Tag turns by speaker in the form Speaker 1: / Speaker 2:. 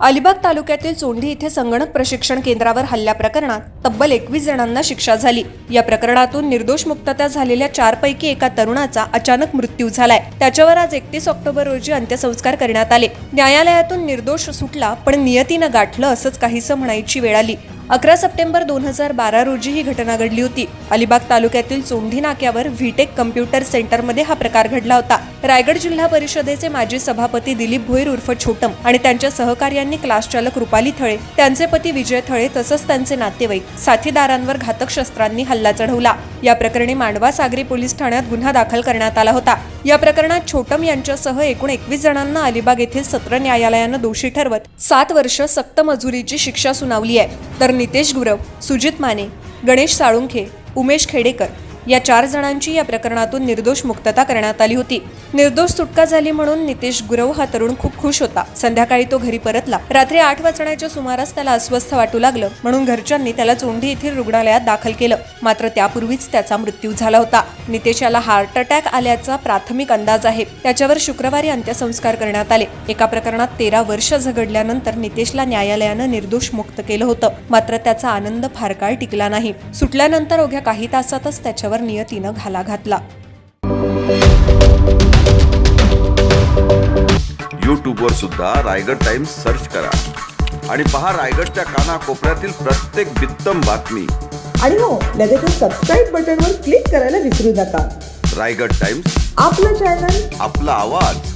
Speaker 1: अलिबाग तालुक्यातील चोंडी इथे संगणक प्रशिक्षण केंद्रावर हल्ल्या प्रकरणात तब्बल एकवीस जणांना शिक्षा झाली. या प्रकरणातून निर्दोष मुक्तता झालेल्या चारपैकी एका तरुणाचा अचानक मृत्यू झालाय. त्याच्यावर आज एकतीस ऑक्टोबर रोजी अंत्यसंस्कार करण्यात आले. न्यायालयातून निर्दोष सुटला पण नियतीनं गाठलं असंच काहीसं म्हणायची वेळ आली. अकरा सप्टेंबर दोन हजार बारा रोजी ही घटना घडली होती. अलिबाग तालुक्यातील चोंढी नाक्यावर व्हीटेक कम्प्युटर सेंटरमध्ये हा प्रकार घडला होता. रायगड जिल्हा परिषदेचे माजी सभापती दिलीप भोईर उर्फ छोटम आणि त्यांच्या सहकार्यांनी क्लास चालक रुपाली थळे त्यांचे पती विजय थळे तसंच त्यांचे नातेवाईक साथीदारांवर घातक शस्त्रांनी हल्ला चढवला. या प्रकरणी मांडवा सागरी पोलीस ठाण्यात गुन्हा दाखल करण्यात आला होता. या प्रकरणात छोटम यांच्यासह एकूण एकवीस जणांना अलिबाग येथील सत्र न्यायालयानं दोषी ठरवत सात वर्ष सक्त मजुरीची शिक्षा सुनावली आहे. तर नितेश गुरव सुजित माने गणेश साळुंखे उमेश खेडेकर. या चार जणांची या प्रकरणातून निर्दोष मुक्तता करण्यात आली होती. निर्दोष सुटका झाली म्हणून नितेश गुरव हा तरुण खूप खुश होता. संध्याकाळी तो घरी परतला. रात्री आठ वाजण्याच्या सुमारास त्याला अस्वस्थ वाटू लागलं म्हणून घरच्यांनी त्याला चोंडी येथील रुग्णालयात दाखल केलं. मात्र त्यापूर्वीच त्याचा मृत्यू झाला होता. नितेश याला हार्ट अटॅक आल्याचा प्राथमिक अंदाज आहे. त्याच्यावर शुक्रवारी अंत्यसंस्कार करण्यात आले. एका प्रकरणात तेरा वर्ष झगडल्यानंतर नितेशला न्यायालयानं निर्दोष मुक्त केलं होतं. मात्र त्याचा आनंद फार काळ टिकला नाही. सुटल्यानंतर अवघ्या काही तासातच त्याच्यावर नियतीनं घाला घातला.
Speaker 2: यूट्यूबवर सुद्धा रायगड टाइम्स सर्च करा. आणि पहा रायगडच्या कानाकोपऱ्यातील प्रत्येक बित्तम बातमी.
Speaker 3: आणि हो लगेचच सबस्क्राईब बटनवर क्लिक करायला विसरू नका.
Speaker 2: रायगड टाइम्स.
Speaker 3: आपलं चॅनल
Speaker 2: आपला आवाज.